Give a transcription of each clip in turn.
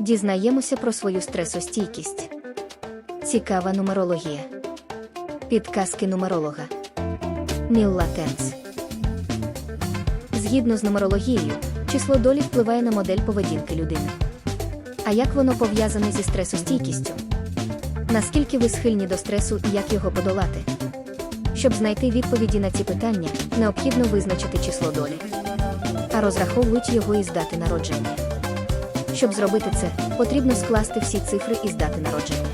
Дізнаємося про свою стресостійкість. Цікава нумерологія. Підказки нумеролога. Мілла Тенц. Згідно з нумерологією, число долі впливає на модель поведінки людини. А як воно пов'язане зі стресостійкістю? Наскільки ви схильні до стресу і як його подолати? Щоб знайти відповіді на ці питання, необхідно визначити число долі. А розраховують його із дати народження. Щоб зробити це, потрібно скласти всі цифри із дати народження.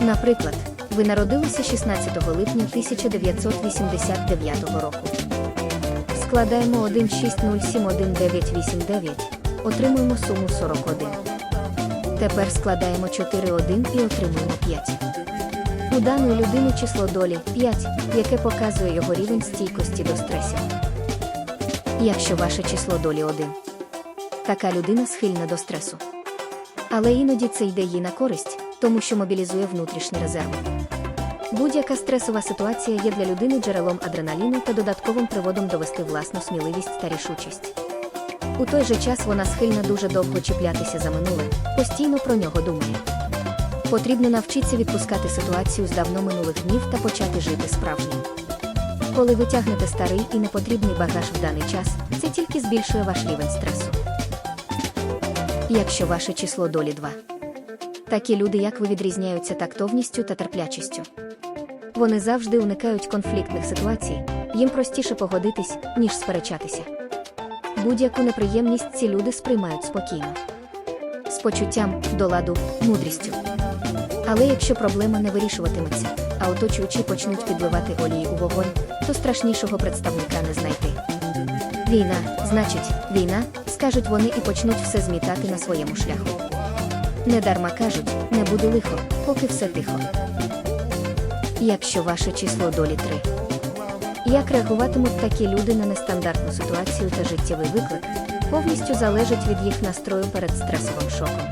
Наприклад, ви народилися 16 липня 1989 року. Складаємо 160718989, отримуємо суму 41. Тепер складаємо 41 і отримуємо 5. У даної людини число долі 5, яке показує його рівень стійкості до стресів. Якщо ваше число долі 1, така людина схильна до стресу. Але іноді це йде їй на користь, тому що мобілізує внутрішні резерви. Будь-яка стресова ситуація є для людини джерелом адреналіну та додатковим приводом довести власну сміливість та рішучість. У той же час вона схильна дуже довго чіплятися за минуле, постійно про нього думає. Потрібно навчитися відпускати ситуацію з давно минулих днів та почати жити справжнім. Коли ви тягнете старий і непотрібний багаж в даний час, це тільки збільшує ваш рівень стресу. Якщо ваше число долі 2. Такі люди, як ви, відрізняються тактовністю та терплячістю. Вони завжди уникають конфліктних ситуацій, їм простіше погодитись, ніж сперечатися. Будь-яку неприємність ці люди сприймають спокійно, з почуттям, до ладу, мудрістю. Але якщо проблема не вирішуватиметься, а оточуючі почнуть підливати олії у вогонь, то страшнішого представника не знайти. Війна, значить, війна, скажуть вони і почнуть все змітати на своєму шляху. Недарма кажуть, не буде лихо, поки все тихо. Якщо ваше число долі 3. Як реагуватимуть такі люди на нестандартну ситуацію та життєвий виклик, повністю залежить від їх настрою перед стресовим шоком.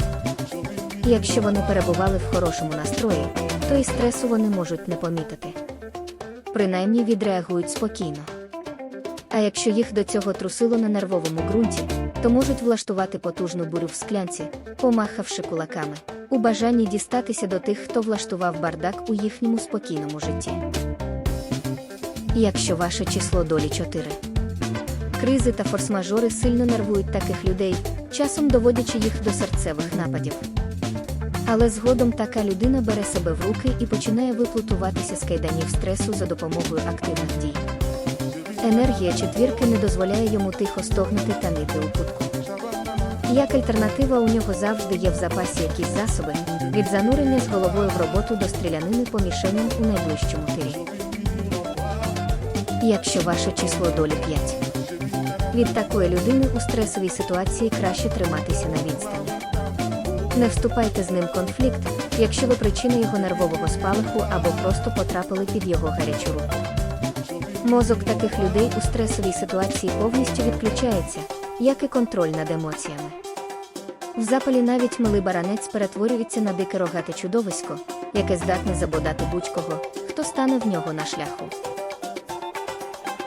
Якщо вони перебували в хорошому настрої, то і стресу вони можуть не помітити. Принаймні відреагують спокійно. А якщо їх до цього трусило на нервовому ґрунті, то можуть влаштувати потужну бурю в склянці, помахавши кулаками, у бажанні дістатися до тих, хто влаштував бардак у їхньому спокійному житті. Якщо ваше число долі 4. Кризи та форс-мажори сильно нервують таких людей, часом доводячи їх до серцевих нападів. Але згодом така людина бере себе в руки і починає виплутуватися з кайданів стресу за допомогою активних дій. Енергія четвірки не дозволяє йому тихо стогнути та нити у кутку. Як альтернатива у нього завжди є в запасі якісь засоби від занурення з головою в роботу до стрілянини по мішеням у найближчому тирі. Якщо ваше число долі 5. Від такої людини у стресовій ситуації краще триматися на відстані. Не вступайте з ним в конфлікт, якщо ви причина його нервового спалаху або просто потрапили під його гарячу руку. Мозок таких людей у стресовій ситуації повністю відключається, як і контроль над емоціями. В запалі навіть милий баранець перетворюється на дике рогате чудовисько, яке здатне забодати будь-кого, хто стане в нього на шляху.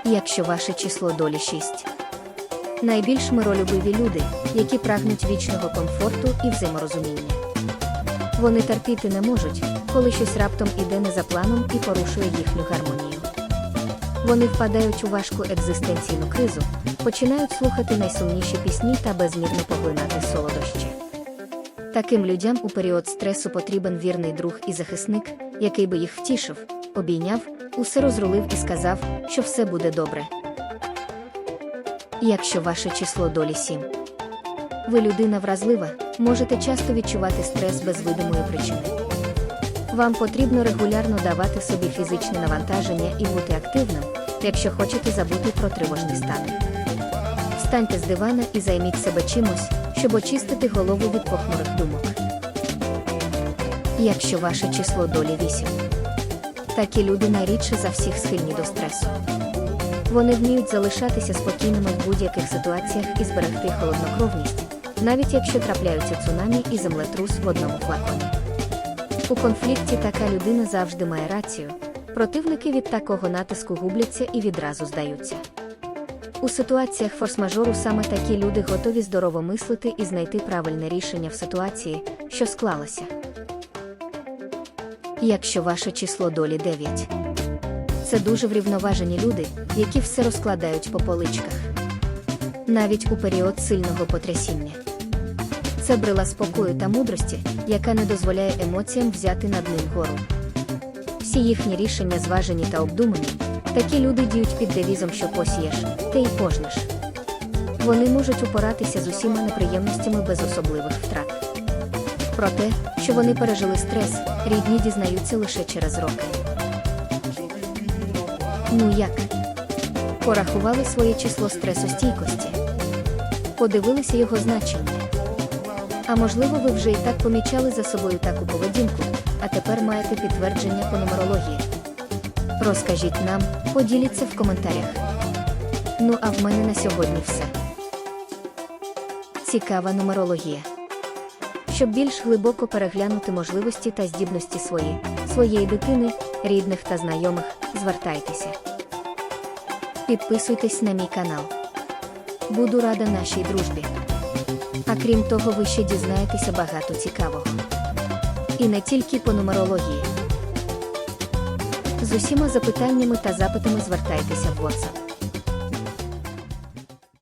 Якщо ваше число долі 6. Найбільш миролюбиві люди, які прагнуть вічного комфорту і взаєморозуміння. Вони терпіти не можуть, коли щось раптом іде не за планом і порушує їхню гармонію. Вони впадають у важку екзистенційну кризу, починають слухати найсумніші пісні та безмірно поглинати солодощі. Таким людям у період стресу потрібен вірний друг і захисник, який би їх втішив, обійняв, усе розрулив і сказав, що все буде добре. Якщо ваше число долі 7. Ви людина вразлива, можете часто відчувати стрес без видимої причини. Вам потрібно регулярно давати собі фізичне навантаження і бути активним, якщо хочете забути про тривожні стани. Встаньте з дивана і займіть себе чимось, щоб очистити голову від похмурих думок. Якщо ваше число долі 8. Такі люди найрідше за всіх схильні до стресу. Вони вміють залишатися спокійними в будь-яких ситуаціях і зберегти холоднокровність, навіть якщо трапляються цунамі і землетрус в одному флаконі. У конфлікті така людина завжди має рацію. Противники від такого натиску губляться і відразу здаються. У ситуаціях форс-мажору саме такі люди готові здорово мислити і знайти правильне рішення в ситуації, що склалася. Якщо ваше число долі 9. Це дуже врівноважені люди, які все розкладають по поличках. Навіть у період сильного потрясіння. Це брила спокою та мудрості, яка не дозволяє емоціям взяти над ним гору. Всі їхні рішення зважені та обдумані. Такі люди діють під девізом, що посієш, те й пожнеш. Вони можуть упоратися з усіма неприємностями без особливих втрат. Про те, що вони пережили стрес, рідні дізнаються лише через роки. Ну як? Порахували своє число стресостійкості, подивилися його значення. А можливо, ви вже і так помічали за собою таку поведінку, а тепер маєте підтвердження по нумерології. Розкажіть нам, поділіться в коментарях. Ну а в мене на сьогодні все. Цікава нумерологія. Щоб більш глибоко переглянути можливості та здібності свої, своєї дитини, рідних та знайомих, звертайтеся. Підписуйтесь на мій канал. Буду рада нашій дружбі. А крім того, ви ще дізнаєтеся багато цікавого. І не тільки по нумерології. З усіма запитаннями та запитами звертайтеся в WhatsApp.